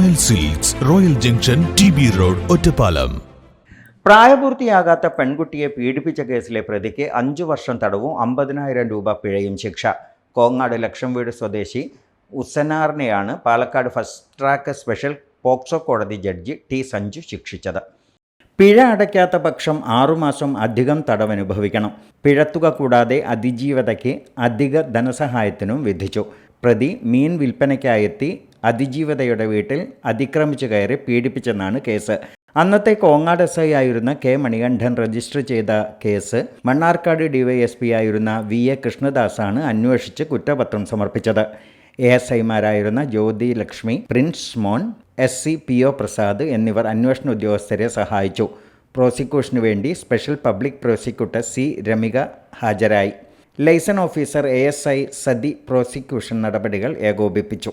Royal silks royal junction T B road Ottapalam പ്രായപൂർത്തിയാകാത്ത പെൺകുട്ടിയെ പീഡിപ്പിച്ച കേസിലെ പ്രതിക്ക് അഞ്ചു വർഷം തടവും അമ്പതിനായിരം രൂപ പിഴയും ശിക്ഷ. കോങ്ങാട് ലക്ഷം വീട് സ്വദേശി ഉസനാറിനെയാണ് Palakkad first track special POCSO കോടതി ജഡ്ജി ടി സഞ്ജു ശിക്ഷിച്ചത്. പിഴ അടയ്ക്കാത്ത പക്ഷം ആറുമാസം അധികം തടവനുഭവിക്കണം. പിഴത്തുക കൂടാതെ അതിജീവതയ്ക്ക് അധിക ധനസഹായത്തിനും വിധിച്ചു. പ്രതി മീൻ വിൽപ്പനയ്ക്കായെത്തി അതിജീവതയുടെ വീട്ടിൽ അതിക്രമിച്ചു കയറി പീഡിപ്പിച്ചെന്നാണ് കേസ്. അന്നത്തെ കോങ്ങാട് എസ് ഐ ആയിരുന്ന കെ മണികണ്ഠൻ രജിസ്റ്റർ ചെയ്ത കേസ്. മണ്ണാർക്കാട് ഡിവൈഎസ്പി ആയിരുന്ന വി എ കൃഷ്ണദാസാണ് അന്വേഷിച്ച് കുറ്റപത്രം സമർപ്പിച്ചത്. A S ഐമാരായിരുന്ന Jyothi Lakshmi Prince Mon S C P O Prasad എന്നിവർ അന്വേഷണ ഉദ്യോഗസ്ഥരെ സഹായിച്ചു. പ്രോസിക്യൂഷനു വേണ്ടി special public prosecutor C Ramika ഹാജരായി. Liaison officer A S I Sathi prosecution നടപടികൾ ഏകോപിപ്പിച്ചു.